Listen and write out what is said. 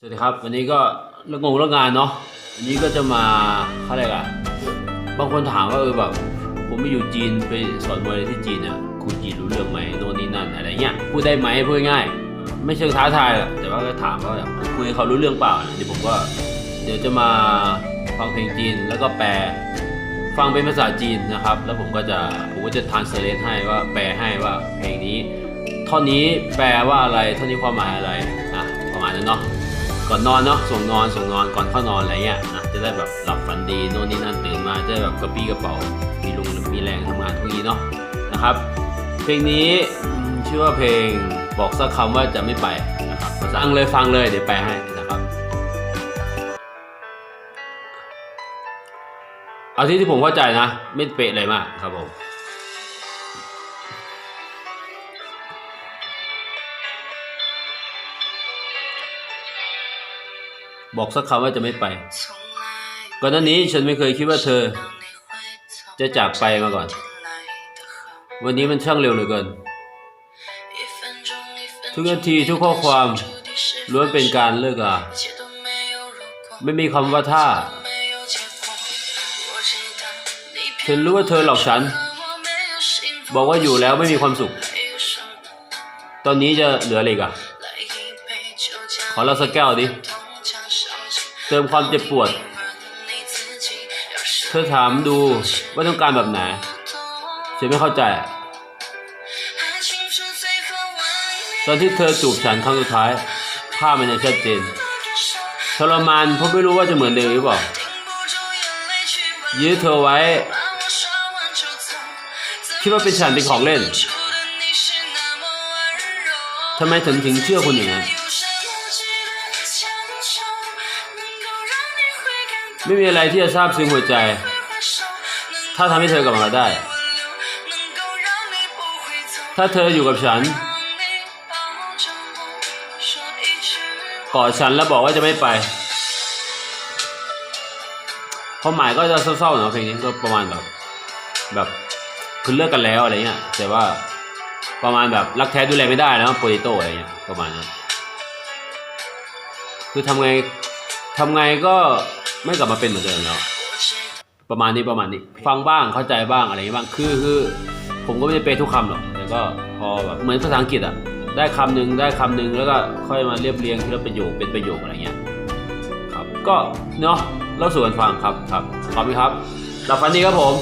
สวัสดีครับ วันนี้ก็เลิกงงเลิกงานเนาะวันนี้ก็จะมาเขาเรียกอะบางคนถามว่าเออแบบ ผมไปอยู่จีนไปสอนมวยที่จีนเนี่ยครูจีนรู้เรื่องไหมโน่นนี่นั่นอะไรเงี้ยพูดได้ไหมพูดง่าย ไม่เชิงท้าทายหรอกแต่ว่าก็ถามว่าแบบคุยเขารู้เรื่องเปล่าเดี๋ยวผมก็ เดี๋ยวจะมาฟังเพลงจีนแล้วก็แปล ฟังเป็นภาษาจีนนะครับ แล้วผมก็จะผมก็จะทานเสเลทให้ว่าแปลให้ว่าเพลงนี้ท่อนนี้แปลว่าอะไรท่อนนี้ความหมายอะไรนะประมาณนั้นเนาะ ก่อนนอนเนาะส่งนอนส่งนอนก่อนเข้านอนอะไรเงี้ยนะจะได้แบบหลับฝันดีโน่นนี่นั่นตื่นมาจะได้แบบกระปี้กระเป๋ามีลุงมีแรงทำงานทุกนี้เนาะนะครับ เพลงนี้ชื่อว่าเพลงบอกสักคำว่าจะไม่ไปนะครับภาษาอังเลยฟังเลยเดี๋ยวแปลให้นะครับ เอาที่ที่ผมเข้าใจนะ ไม่เป๊ะอะไรมากครับผม บอกสักคำว่าจะไม่ไป ก่อนหน้านี้ฉันไม่เคยคิดว่าเธอ จะจากไปมาก่อน วันนี้มันช่างเร็วเหลือเกิน ทุกนาทีทุกข้อความล้ล้ววนนเป็เป็นนกาการรเลิเลิกกลาลาไม่มีคำว่าถ้าฉัฉันนรู้รู้ว่าว่าเธเธออหหลลออกกฉัฉันนบบออกกว่าว่าออยู่ยู่แล้แล้ววไม่ไม่มีมีความมคาวสุสุขขตอนนี้จะเหลืออะไรอีกอะขอเราสักแก้วดิ เติมความเจ็บปวด เธอถามดูว่าต้องการแบบไหนฉันไม่เข้าใจ ตอนที่เธอจูบฉันครั้งสุดท้าย ภาพมันยังชัดเจนทรมานเพราะไม่รู้ว่าจะเหมือนเดิมหรือเปล่ายื้อเธอไว้ คิดว่าเป็นฉันเป็นของเล่นทำไมถึงถึงเชื่อคนอย่างนั้น ไม่มีอะไรที่จะซาบซึ้งหัวใจ ถ้าทำให้เธอกลับมาได้ ถ้าเธออยู่กับฉันกอดฉันแล้วบอกว่าจะไม่ไปความหมายก็จะเศร้าๆเนาะเพลงนี้ก็ประมาณแบบ แบบคือเลิกกันแล้วอะไรเงี้ยแต่ว่าประมาณแบบรักแท้ดูแลไม่ได้แล้วโปรติโตอะไรเงี้ยประมาณนั้นคือทำไงทำไงก็ ไม่กลับมาเป็นเหมือนเดิมแล้วประมาณนี้ประมาณนี้ ฟังบ้างเข้าใจบ้างอะไรอย่างงี้บ้างคือคือผมก็ไม่ได้เป๊ะทุกคำหรอกแต่ก็พอแบบเหมือนภาษาอังกฤษอะได้คำหนึ่งได้คำหนึ่งแล้วก็ค่อยมาเรียบเรียงทีละประโยคเป็นประโยคอะไรเงี้ยครับก็เนาะเล่าสู่กันฟังครับครับขอบคุณครับหลับฝันดีครับผม